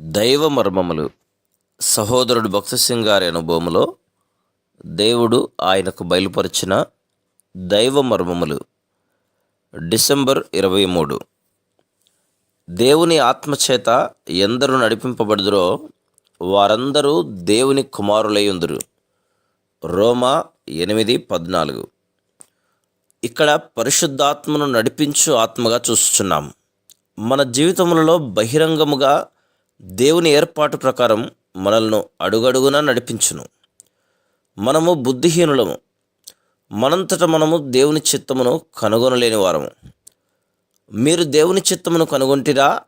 దైవ మర్మములు. సహోదరుడు భక్తసింగ్ గారి అనుభవంలో దేవుడు ఆయనకు బయలుపరిచిన దైవ మర్మములు. డిసెంబర్ ఇరవై మూడు. దేవుని ఆత్మచేత ఎందరు నడిపింపబడుదురో వారందరూ దేవుని కుమారులయ్యుందురు రోమా ఎనిమిది పద్నాలుగు. ఇక్కడ పరిశుద్ధాత్మను నడిపించు ఆత్మగా చూస్తున్నాం. మన జీవితములలో బహిరంగముగా దేవుని ఏర్పాటు ప్రకారం మనల్ని అడుగడుగునా నడిపించును. మనము బుద్ధిహీనులము. మనంతట మనము దేవుని చిత్తమును కనుగొనలేని వారము. మీరు దేవుని చిత్తమును కనుగొంటిరా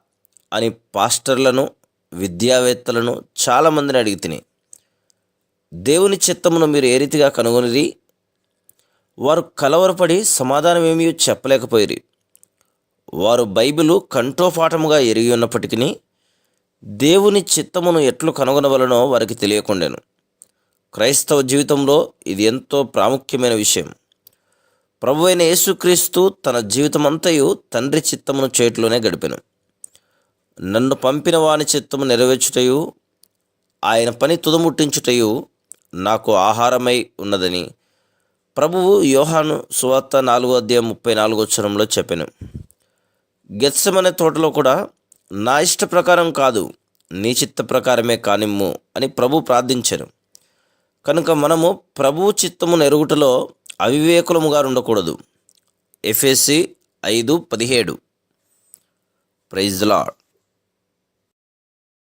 అని పాస్టర్లను విద్యావేత్తలను చాలామందిని అడిగి తిని దేవుని చిత్తమును మీరు ఏ రీతిగా కనుగొనిరి? వారు కలవరపడి సమాధానం ఏమీ చెప్పలేకపోయిరి. వారు బైబిలు కంఠోపాఠముగా ఎరిగి ఉన్నప్పటికీ దేవుని చిత్తమును ఎట్లు కనుగొనవలనో వారికి తెలియకుండాను. క్రైస్తవ జీవితంలో ఇది ఎంతో ప్రాముఖ్యమైన విషయం. ప్రభు అయిన యేసుక్రీస్తు తన జీవితమంతయు తండ్రి చిత్తమును చేతిలోనే గడిపెను. నన్ను పంపిన వాని చిత్తము నెరవేర్చుటయు ఆయన పని తుదముట్టించుటయు నాకు ఆహారమై ఉన్నదని ప్రభువు యోహాను సువార్త నాలుగో అధ్యాయం ముప్పై నాలుగో చరంలో చెప్పాను. గెత్సమనే తోటలో కూడా నా ఇష్ట ప్రకారం కాదు నీ చిత్త ప్రకారమే కానిమ్ము అని ప్రభు ప్రార్థించారు కనుక మనము ప్రభువు చిత్తము నెరుగుటలో అవివేకులముగా ఉండకూడదు. ఎఫ్ఎస్సి ఐదు పదిహేడు. ప్రైజ్లాడ్